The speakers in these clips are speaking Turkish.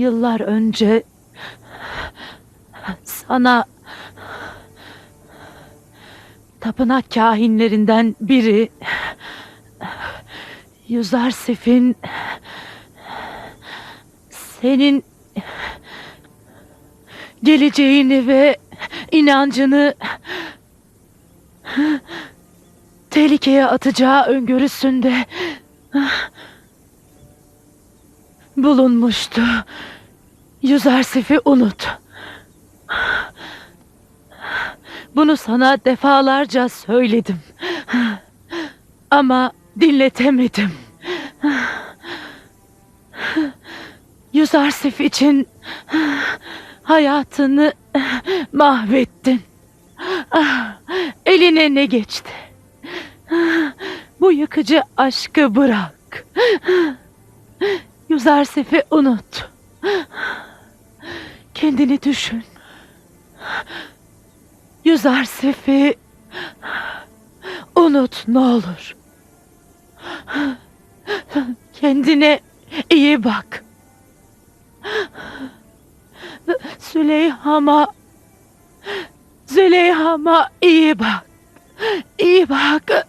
Yıllar önce sana tapınak kahinlerinden biri Yüzarsif'in senin geleceğini ve inancını tehlikeye atacağı öngörüsünde bulunmuştu. Yüzersif'i unut. Bunu sana defalarca söyledim. Ama dinletemedim. Yüzersif için hayatını mahvettin. Eline ne geçti? Bu yıkıcı aşkı bırak. Yüzersif'i unut. Kendini düşün. Yüzersif'i unut ne olur. Kendine iyi bak. Süleyham'a Züleyham'a iyi bak. İyi bak.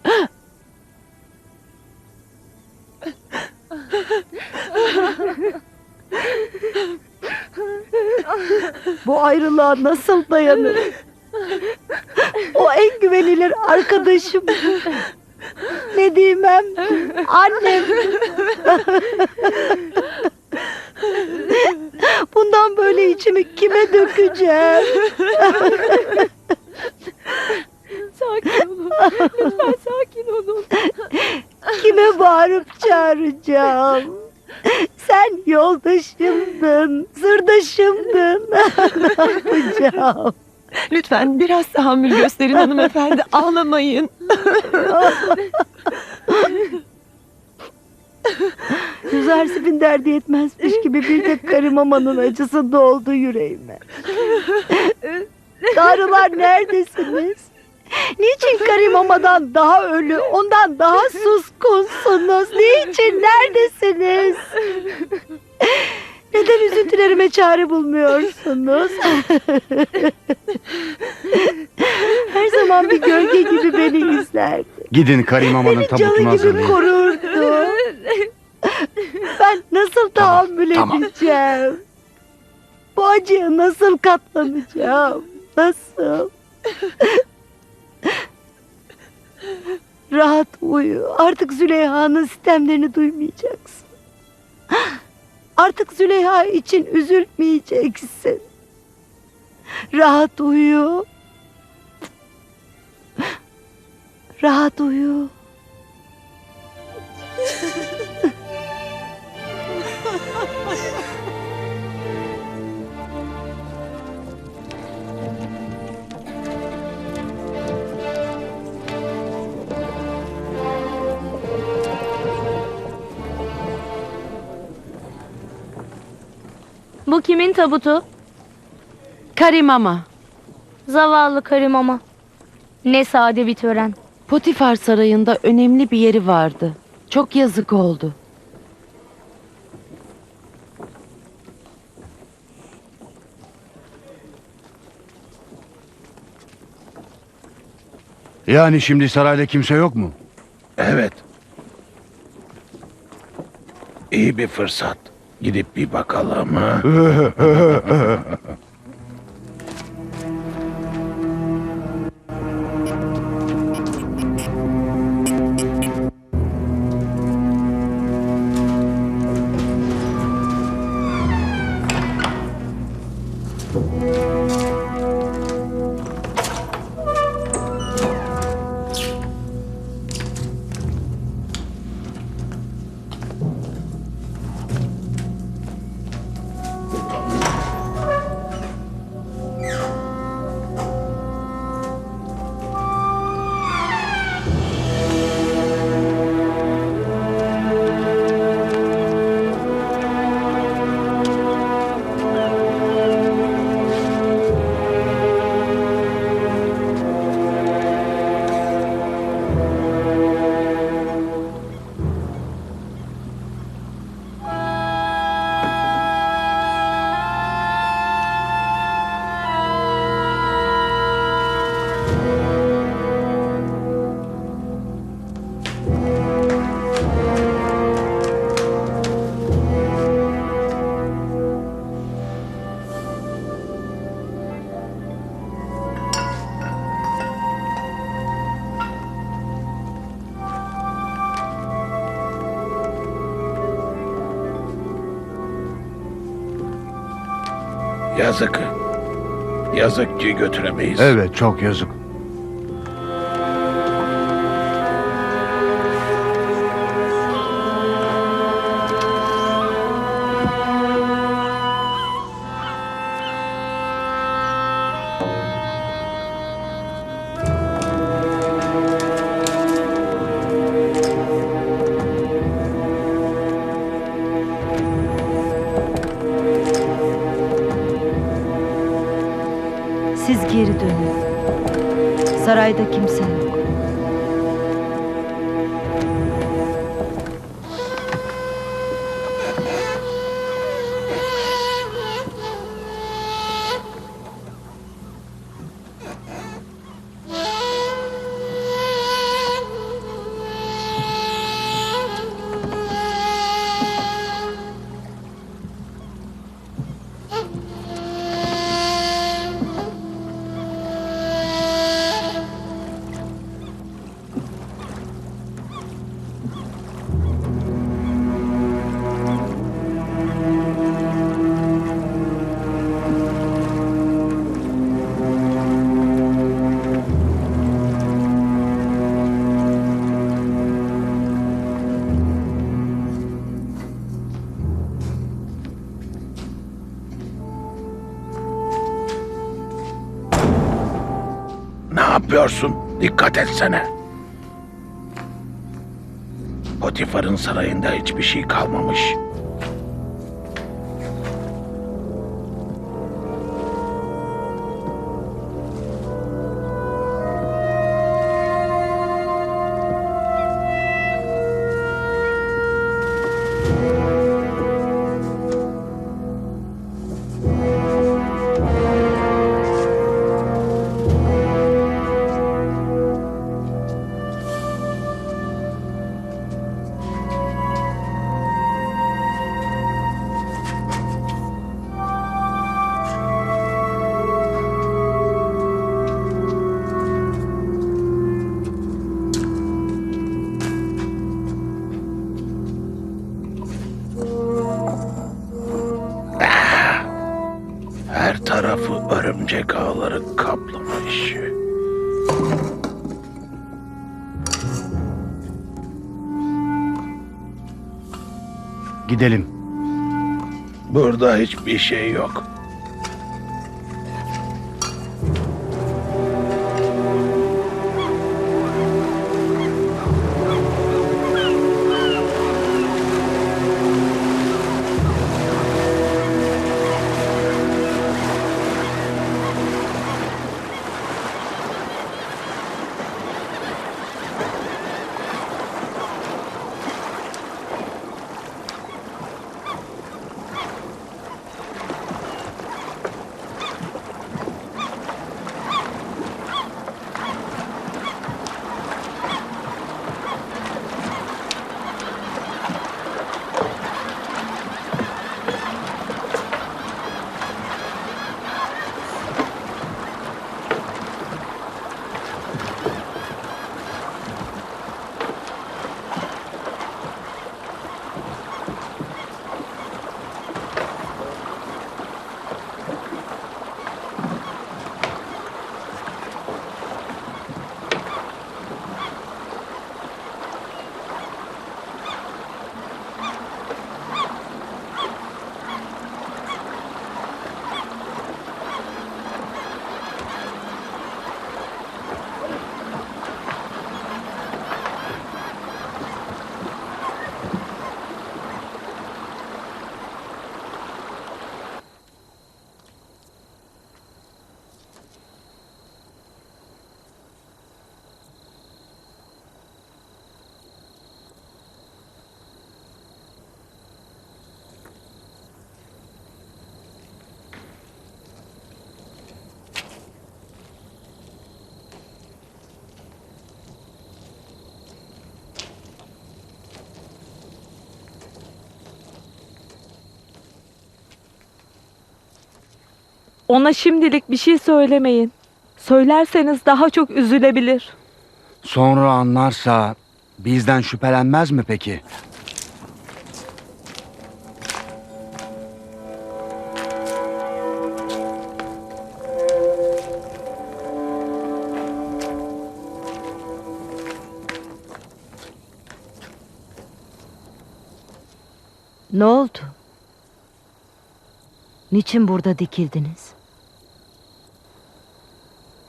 Bu ayrılığa nasıl dayanır? O en güvenilir arkadaşım. Ne diyemem? Annem. Bundan böyle içimi kime dökeceğim? Sakin olun. Lütfen sakin olun. Kime bağırıp çağıracağım? Sen yoldaşımdın, sırdaşımdın. ne yapacağım? Lütfen biraz tahammül gösterin hanımefendi. Ağlamayın. Yüzersif'in derdi yetmezmiş gibi bir tek karimamanın acısı doldu yüreğime. Tanrılar neredesiniz? Niçin karimamadan daha ölü, ondan daha suskunsunuz? Niçin neredesiniz? Neden üzüntülerime çare bulmuyorsunuz? Her zaman bir gölge gibi beni izlerdi. Gidin Karim Aman'ın tabutunu Canı gibi hazırlayın. korurdu. Ben nasıl tahammül tamam. edeceğim? Bu acıya nasıl katlanacağım? Nasıl? Rahat uyu. Artık Züleyha'nın sistemlerini duymayacaksın. Artık Züleyha için üzülmeyeceksin. Rahat uyu. Rahat uyu. Bu kimin tabutu? Karimama. Zavallı karım ama. Ne sade bir tören. Potifar sarayında önemli bir yeri vardı. Çok yazık oldu. Yani şimdi sarayda kimse yok mu? Evet. İyi bir fırsat. Gidip bir bakalım ha. Yazık. Yazık ki götüremeyiz. Evet çok yazık. Dönün. Sarayda kimse yok. Dikkat etsene. Potifar'ın sarayında hiçbir şey kalmamış. Her tarafı örümcek ağları kaplamış. Gidelim. Burada hiçbir şey yok. Ona şimdilik bir şey söylemeyin. Söylerseniz daha çok üzülebilir. Sonra anlarsa bizden şüphelenmez mi peki? Ne oldu? Niçin burada dikildiniz?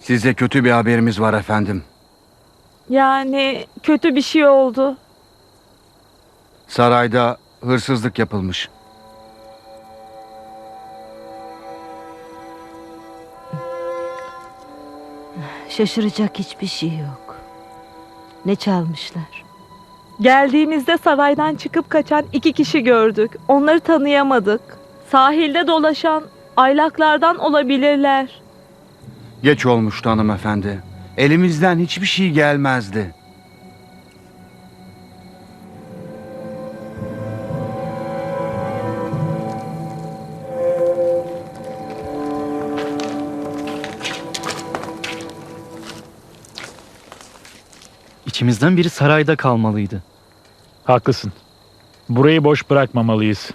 Size kötü bir haberimiz var efendim. Yani kötü bir şey oldu. Sarayda hırsızlık yapılmış. Şaşıracak hiçbir şey yok. Ne çalmışlar? Geldiğimizde saraydan çıkıp kaçan iki kişi gördük. Onları tanıyamadık. Sahilde dolaşan aylaklardan olabilirler. Geç olmuştu hanımefendi. Elimizden hiçbir şey gelmezdi. İçimizden biri sarayda kalmalıydı. Haklısın. Burayı boş bırakmamalıyız.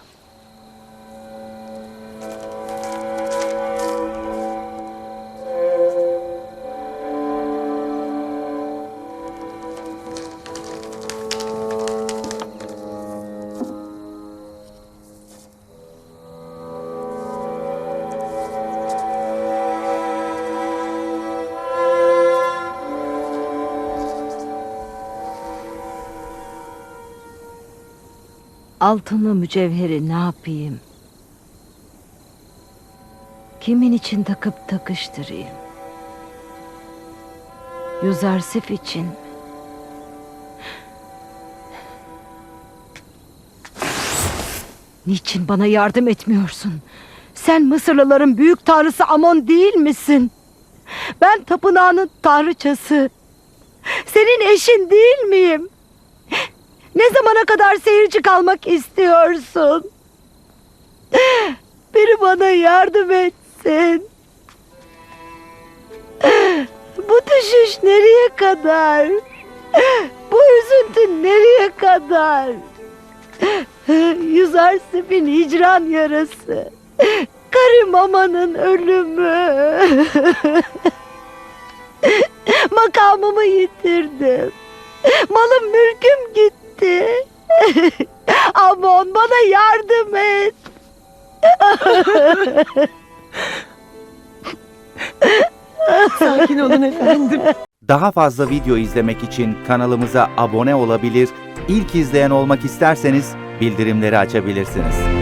Altını mücevheri ne yapayım? Kimin için takıp takıştırayım? Yüzarsif için mi? Niçin bana yardım etmiyorsun? Sen Mısırlıların büyük tanrısı Amon değil misin? Ben tapınağının tanrıçası. Senin eşin değil miyim? Ne zamana kadar seyirci kalmak istiyorsun? Biri bana yardım etsin. Bu düşüş nereye kadar? Bu üzüntü nereye kadar? Yüzer Sip'in hicran yarası. Karı mamanın ölümü. Makamımı yitirdim. Malım mülküm gitti. Aman bana yardım et. Sakin olun efendim. Daha fazla video izlemek için kanalımıza abone olabilir, ilk izleyen olmak isterseniz bildirimleri açabilirsiniz.